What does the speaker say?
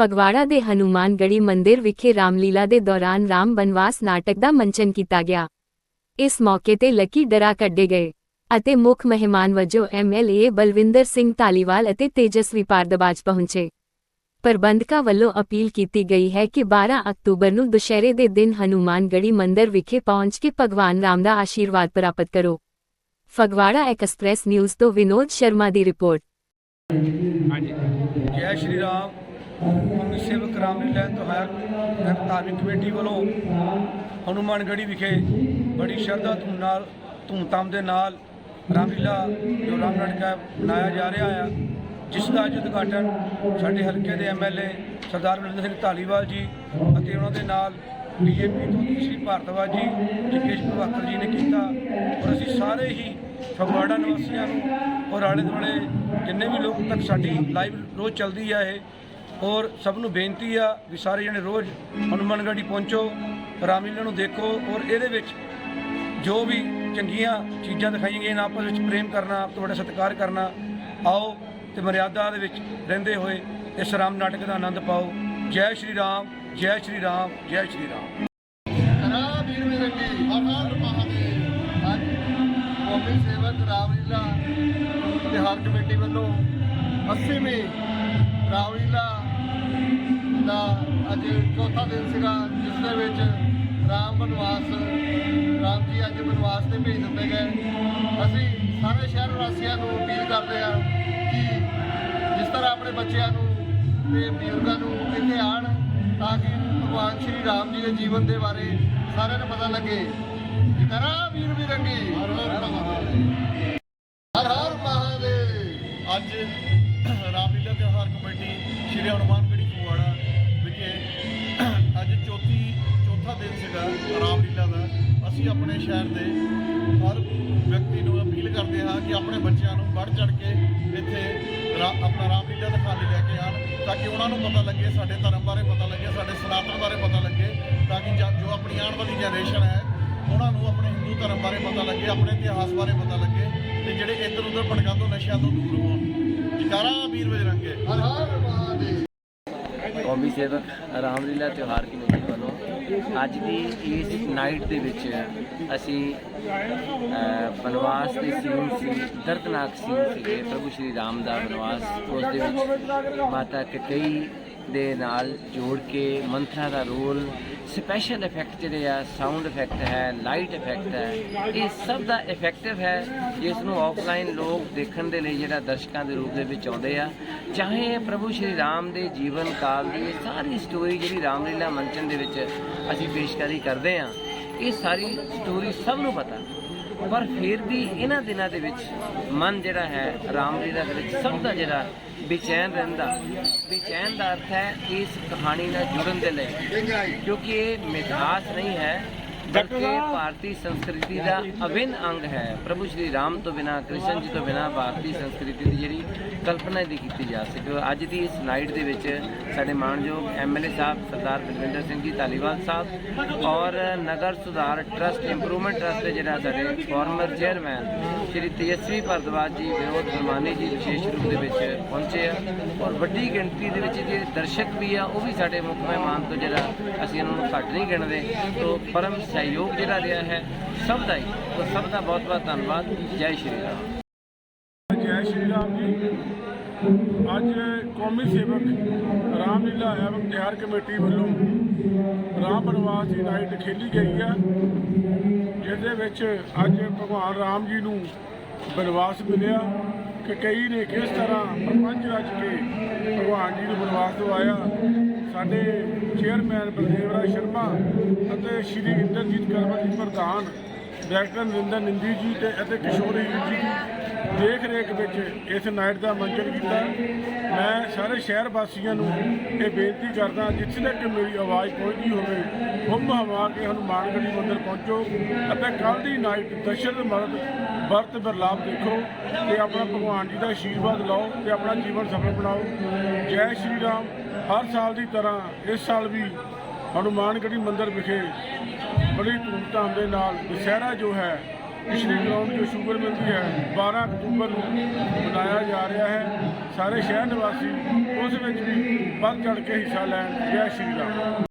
ਫਗਵਾੜਾ ਦੇ ਹਨੂਮਾਨਗੜੀ ਮੰਦਿਰ ਵਿਖੇ ਰਾਮਲੀਲਾ ਦੇ ਦੌਰਾਨ ਰਾਮ ਬਨਵਾਸ ਨਾਟਕ ਦਾ ਮੰਚਨ ਕੀਤਾ ਗਿਆ। ਇਸ ਮੌਕੇ ਤੇ ਲੱਕੀ ਡਰਾ ਕੱਢੇ ਗਏ ਅਤੇ ਮੁੱਖ ਮਹਿਮਾਨ ਵਜੋਂ ਐਮਐਲਏ ਬਲਵਿੰਦਰ ਸਿੰਘ ਧਾਲੀਵਾਲ ਅਤੇ ਤੇਜਸਵੀ ਪਾਰਦਬਾਜ ਪਹੁੰਚੇ। ਪ੍ਰਬੰਧਕਾਂ ਵੱਲੋਂ ਅਪੀਲ ਕੀਤੀ ਗਈ ਹੈ ਕਿ 12 ਅਕਤੂਬਰ ਨੂੰ ਦੁਸ਼ਹਿਰੇ ਦੇ ਦਿਨ ਹਨੂਮਾਨਗੜੀ ਮੰਦਿਰ ਵਿਖੇ ਪਹੁੰਚ ਕੇ ਭਗਵਾਨ ਰਾਮ ਦਾ ਆਸ਼ੀਰਵਾਦ ਪ੍ਰਾਪਤ ਕਰੋ। ਫਗਵਾੜਾ ਐਕਸਪ੍ਰੈਸ ਨਿਊਜ਼ ਤੋਂ ਵਿਨੋਦ ਸ਼ਰਮਾ ਦੀ ਰਿਪੋਰਟ। ਹਾਂਜੀ। ਜੈ ਸ਼੍ਰੀ ਰਾਮ। ਕੌਮੀ ਸੇਵਕ ਰਾਮਲੀਲਾ ਤਿਉਹਾਰ ਧਾਰਮਿਕ ਕਮੇਟੀ ਵੱਲੋਂ ਹਨੂਮਾਨਗੜੀ ਵਿਖੇ ਬੜੀ ਸ਼ਰਧਾ ਧੂਮ ਨਾਲ, ਧੂਮਧਾਮ ਦੇ ਨਾਲ ਰਾਮਲੀਲਾ ਜੋ ਰਾਮ ਨਾਟਕ ਮਨਾਇਆ ਜਾ ਰਿਹਾ ਹੈ ਜਿਸ ਦਾ ਅੱਜ ਉਦਘਾਟਨ ਸਾਡੇ ਹਲਕੇ ਦੇ ਐਮਐਲਏ ਸਰਦਾਰ ਬਲਵਿੰਦਰ ਸਿੰਘ ਧਾਲੀਵਾਲ ਜੀ ਅਤੇ ਉਹਨਾਂ ਦੇ ਨਾਲ ਬੀਜੇਪੀ ਤੋਂ ਸ਼੍ਰੀ ਭਾਰਤਵਾਜ ਜੀ ਜਗੇਸ਼ ਪ੍ਰਭਾਕਰ ਜੀ ਨੇ ਕੀਤਾ ਔਰ ਅਸੀਂ ਸਾਰੇ ਹੀ ਫਗਵਾੜਾ ਨਿਵਾਸੀਆਂ ਨੂੰ ਔਰ ਆਲੇ ਦੁਆਲੇ ਜਿੰਨੇ ਵੀ ਲੋਕ ਤੱਕ ਸਾਡੀ ਲਾਈਵ ਰੋਜ਼ ਚੱਲਦੀ ਆ ਇਹ ਔਰ ਸਭ ਨੂੰ ਬੇਨਤੀ ਆ ਵੀ ਸਾਰੇ ਜਣੇ ਰੋਜ਼ ਹਨੂੰਮਾਨਗੜ੍ਹੀ ਪਹੁੰਚੋ ਰਾਮਲੀਲਾ ਨੂੰ ਦੇਖੋ ਔਰ ਇਹਦੇ ਵਿੱਚ ਜੋ ਵੀ ਚੰਗੀਆਂ ਚੀਜ਼ਾਂ ਦਿਖਾਈਆਂ ਗਈਆਂ ਆਪਸ ਵਿੱਚ ਪ੍ਰੇਮ ਕਰਨਾ ਤੁਹਾਡਾ ਸਤਿਕਾਰ ਕਰਨਾ, ਆਓ ਤੇ ਮਰਿਆਦਾ ਦੇ ਵਿੱਚ ਰਹਿੰਦੇ ਹੋਏ ਇਸ ਰਾਮ ਨਾਟਕ ਦਾ ਆਨੰਦ ਪਾਓ। ਜੈ ਸ਼੍ਰੀ ਰਾਮ, ਜੈ ਸ਼੍ਰੀ ਰਾਮ, ਜੈ ਸ਼੍ਰੀ ਰਾਮ। ਕਰਾ ਵੀਰ ਮਿਰੰਗੀ ਹਰ ਹਰ ਮਹਾਦੇਵ ਅੱਜ ਕੌਮੀ ਸੇਵਕ ਰਾਮਲੀਲਾ ਤਿਉਹਾਰ ਕਮੇਟੀ ਵੱਲੋਂ 80ਵੀਂ ਰਾਮਲੀਲਾ ਦਾ ਅੱਜ ਚੌਥਾ ਦਿਨ ਸੀਗਾ, ਜਿਸ ਦੇ ਵਿੱਚ ਰਾਮ ਬਨਵਾਸ, ਰਾਮ ਜੀ ਅੱਜ ਬਨਵਾਸ ਤੇ ਭੇਜ ਦਿੱਤੇ ਗਏ। ਅਸੀਂ ਸਾਰੇ ਸ਼ਹਿਰ ਵਾਸੀਆਂ ਨੂੰ ਅਪੀਲ ਕਰਦੇ ਹਾਂ ਕਿ ਜਿਸ ਤਰ੍ਹਾਂ ਆਪਣੇ ਬੱਚਿਆਂ ਨੂੰ ਤੇ ਬਜ਼ੁਰਗਾਂ ਨੂੰ ਇੱਥੇ ਆਣ ਤਾਂ ਕਿ ਭਗਵਾਨ ਸ਼੍ਰੀ ਰਾਮ ਜੀ ਦੇ ਜੀਵਨ ਦੇ ਬਾਰੇ ਸਾਰਿਆਂ ਨੂੰ ਪਤਾ ਲੱਗੇ। ਜਿਤਨਾ ਵੀਰ ਵਿਰੰਗੀ ਹਰ ਹਰ ਮਹਾਦੇਵ ਰਾਮਲੀਲਾ ਦਾ ਅਸੀਂ ਆਪਣੇ ਸ਼ਹਿਰ ਦੇ ਹਰ ਵਿਅਕਤੀ ਨੂੰ ਅਪੀਲ ਕਰਦੇ ਹਾਂ ਕਿ ਆਪਣੇ ਬੱਚਿਆਂ ਨੂੰ ਵੱਧ ਚੜ ਕੇ ਇੱਥੇ ਆਪਣਾ ਰਾਮਲੀਲਾ ਦਿਖਾਣ ਲਈ ਲੈ ਕੇ ਆਉਣ ਤਾਂ ਕਿ ਉਹਨਾਂ ਨੂੰ ਪਤਾ ਲੱਗੇ ਸਾਡੇ ਧਰਮ ਬਾਰੇ ਪਤਾ ਲੱਗੇ ਸਾਡੇ ਸਨਾਤਨ ਬਾਰੇ ਪਤਾ ਲੱਗੇ ਤਾਂ ਕਿ ਜਾਂ- ਆਪਣੀ ਆਉਣ ਵਾਲੀ ਜਨਰੇਸ਼ਨ ਹੈ ਉਹਨਾਂ ਨੂੰ ਆਪਣੇ ਹਿੰਦੂ ਧਰਮ ਬਾਰੇ ਪਤਾ ਲੱਗੇ ਆਪਣੇ ਇਤਿਹਾਸ ਬਾਰੇ ਪਤਾ ਲੱਗੇ ਤੇ ਜਿਹੜੇ ਇੱਧਰ ਉੱਧਰ ਭਟਕਾਂ ਤੋਂ ਨਸ਼ਿਆਂ ਤੋਂ ਦੂਰ ਹੋਣ। ਜਕਾਰਾ ਵੀਰ ਬਜਰੰਗੇ। ਹਰ ਹਰ ਮਹਾਦੇਵ ਕੌਮੀ ਸੇਵਕ ਰਾਮਲੀਲਾ ਤਿਉਹਾਰ ਵੱਲੋਂ ਅੱਜ ਦੀ ਇਸ ਨਾਈਟ ਦੇ ਵਿੱਚ ਅਸੀਂ ਬਨਵਾਸ ਦੇ ਸੀਨ ਸੀ, ਦਰਦਨਾਕ ਸੀਨ ਸੀਗੇ। ਪ੍ਰਭੂ ਸ਼੍ਰੀ ਰਾਮ ਦਾ ਬਨਵਾਸ, ਉਸ ਦੇ ਵਿੱਚ ਮਾਤਾ ਕਕਈ ਦੇ ਨਾਲ ਜੋੜ ਕੇ ਮੰਥਰਾ ਦਾ ਰੋਲ ਸਪੈਸ਼ਲ ਇਫੈਕਟ ਜਿਹੜੇ ਆ ਸਾਊਂਡ ਇਫੈਕਟ ਹੈ ਲਾਈਟ ਇਫੈਕਟ ਹੈ, ਇਹ ਸਭ ਦਾ ਇਫੈਕਟਿਵ ਹੈ, ਜਿਸ ਨੂੰ ਆਫਲਾਈਨ ਲੋਕ ਦੇਖਣ ਦੇ ਲਈ ਜਿਹੜਾ ਦਰਸ਼ਕਾਂ ਦੇ ਰੂਪ ਦੇ ਵਿੱਚ ਆਉਂਦੇ ਆ। ਚਾਹੇ ਪ੍ਰਭੂ ਸ਼੍ਰੀ ਰਾਮ ਦੇ ਜੀਵਨ ਕਾਲ ਦੀ ਇਹ ਸਾਰੀ ਸਟੋਰੀ ਜਿਹੜੀ ਰਾਮਲੀਲਾ ਮੰਚਨ ਦੇ ਵਿੱਚ ਅਸੀਂ ਪੇਸ਼ਕਾਰੀ ਕਰਦੇ ਆ, ਇਹ ਸਾਰੀ ਸਟੋਰੀ ਸਭ ਨੂੰ ਪਤਾ। ਪਰ ਫਿਰ ਵੀ ਇਹਨਾਂ ਦਿਨਾਂ ਦੇ ਵਿੱਚ ਮਨ ਜਿਹੜਾ ਹੈ ਰਾਮਲੀਲਾ ਦੇ ਵਿੱਚ ਸਭ ਦਾ ਜਿਹੜਾ ਬੇਚੈਨ ਰਹਿੰਦਾ। ਬੇਚੈਨ ਦਾ ਅਰਥ ਹੈ ਇਸ ਕਹਾਣੀ ਨਾਲ ਜੁੜਨ ਦੇ ਲਈ। ਕਿਉਂਕਿ ਇਹ ਮਿਠਾਸ ਨਹੀਂ ਹੈ ਬਲਕਿ ਭਾਰਤੀ ਸੰਸਕ੍ਰਿਤੀ ਦਾ ਅਵਿਨ ਅੰਗ ਹੈ। ਪ੍ਰਭੂ ਸ਼੍ਰੀ ਰਾਮ ਤੋਂ ਬਿਨਾ ਕ੍ਰਿਸ਼ਨ ਜੀ ਤੋਂ ਬਿਨਾ ਭਾਰਤੀ ਸੰਸਕ੍ਰਿਤੀ ਦੀ ਜਿਹੜੀ ਕਲਪਨਾ ਨਹੀਂ ਕੀਤੀ ਜਾ ਸਕੇ। ਅੱਜ ਦੀ ਇਸ ਨਾਈਟ ਦੇ ਵਿੱਚ ਸਾਡੇ ਮਾਣਯੋਗ ਐਮਐਲਏ ਸਾਹਿਬ ਸਰਦਾਰ ਬਲਵਿੰਦਰ ਸਿੰਘ ਜੀ ਧਾਲੀਵਾਲ ਸਾਹਿਬ ਔਰ ਨਗਰ ਸੁਧਾਰ ਟਰਸਟ ਇੰਪਰੂਵਮੈਂਟ ਟਰਸਟ ਦੇ ਜਿਹੜਾ ਸਾਡੇ ਫਾਰਮਰ ਚੇਅਰਮੈਨ ਸ਼੍ਰੀ ਤੇਜਸਵੀ ਭਰਦਵਾਜ਼ ਜੀ, ਵਿਨੋਦ ਗੁਰਮਾਨੀ ਜੀ ਵਿਸ਼ੇਸ਼ ਰੂਪ ਦੇ ਵਿੱਚ ਪਹੁੰਚੇ ਆ। ਔਰ ਵੱਡੀ ਗਿਣਤੀ ਦੇ ਵਿੱਚ ਜਿਹੜੇ ਦਰਸ਼ਕ ਵੀ ਆ, ਉਹ ਵੀ ਸਾਡੇ ਮੁੱਖ ਮਹਿਮਾਨ ਤੋਂ ਜਿਹੜਾ ਅਸੀਂ ਉਹਨਾਂ ਨੂੰ ਘੱਟ ਨਹੀਂ ਗਿਣਦੇ। ਤੋਂ ਪਰਮ ਸਹਿਯੋਗ ਜਿਹੜਾ ਰਿਹਾ ਹੈ, ਸਭ ਦਾ ਹੀ। ਸਭ ਦਾ ਬਹੁਤ ਬਹੁਤ ਧੰਨਵਾਦ। ਜੈ ਸ਼੍ਰੀ ਰਾਮ। ਜੈ ਸ਼੍ਰੀ ਰਾਮ ਜੀ। ਅੱਜ ਕੌਮੀ ਸੇਵਕ ਰਾਮਲੀਲਾ ਐਵਮ ਤਿਉਹਾਰ ਕਮੇਟੀ ਵੱਲੋਂ ਰਾਮ ਬਨਵਾਸ ਦੀ ਨਾਈਟ ਖੇਲੀ ਗਈ ਹੈ ਜਿਸ ਦੇ ਵਿੱਚ ਅੱਜ ਭਗਵਾਨ ਰਾਮ ਜੀ ਨੂੰ ਬਨਵਾਸ ਮਿਲਿਆ ਕਿ ਕਈ ਨੇ ਕਿਸ ਤਰ੍ਹਾਂ ਪ੍ਰਪੰਚ ਰਚ ਕੇ ਭਗਵਾਨ ਜੀ ਨੂੰ ਬਨਵਾਸ ਦਵਾਇਆ। ਸਾਡੇ ਚੇਅਰਮੈਨ ਬਲਦੇਵ ਰਾਜ ਸ਼ਰਮਾ ਅਤੇ ਸ਼੍ਰੀ ਇੰਦਰਜੀਤ ਕਰਮਾ ਜੀ ਪ੍ਰਧਾਨ ਡਾਇਰੈਕਟਰ ਨਰਿੰਦਰ ਨਿੰਦੀ ਜੀ ਤੇ ਅਤੇ ਕਿਸ਼ੋਰੀ ਜੀ ਦੇਖ ਰੇਖ ਵਿੱਚ ਇਸ ਨਾਈਟ ਦਾ ਮੰਚਨ ਕੀਤਾ। ਮੈਂ ਸਾਰੇ ਸ਼ਹਿਰ ਵਾਸੀਆਂ ਨੂੰ ਇਹ ਬੇਨਤੀ ਕਰਦਾ, ਜਿੱਥੇ ਤੱਕ ਮੇਰੀ ਆਵਾਜ਼ ਪਹੁੰਚਦੀ ਹੋਵੇ ਹੁਮ ਹਵਾ ਕੇ ਹਨੂਮਾਨਗੜ੍ਹੀ ਮੰਦਿਰ ਪਹੁੰਚੋ ਅਤੇ ਕੱਲ੍ਹ ਦੀ ਨਾਈਟ ਦਸ਼ਰਥ ਮਰਦ ਵਰਤ ਬਰਲਾਪ ਦੇਖੋ ਤੇ ਆਪਣਾ ਭਗਵਾਨ ਜੀ ਦਾ ਆਸ਼ੀਰਵਾਦ ਲਓ ਤੇ ਆਪਣਾ ਜੀਵਨ ਸਫਲ ਬਣਾਓ। ਜੈ ਸ਼੍ਰੀ ਰਾਮ। ਹਰ ਸਾਲ ਦੀ ਤਰ੍ਹਾਂ ਇਸ ਸਾਲ ਵੀ ਹਨੂਮਾਨਗੜ੍ਹੀ ਮੰਦਿਰ ਵਿਖੇ ਬੜੀ ਧੂਮਧਾਮ ਦੇ ਨਾਲ ਦੁਸਹਿਰਾ ਜੋ ਹੈ ਪਿਛਲੀ ਗਰਾਊਂਡ ਜੋ ਸ਼ੂਗਰ ਮਿਲਦੀ ਹੈ। 12 ਅਕਤੂਬਰ ਨੂੰ ਮਨਾਇਆ ਜਾ ਰਿਹਾ ਹੈ। ਸਾਰੇ ਸ਼ਹਿਰ ਨਿਵਾਸੀ ਉਸ ਵਿੱਚ ਵੀ ਵੱਧ ਚੜ ਕੇ ਹਿੱਸਾ ਲੈਣ ਜੈ ਸ਼੍ਰੀ ਰਾਮ।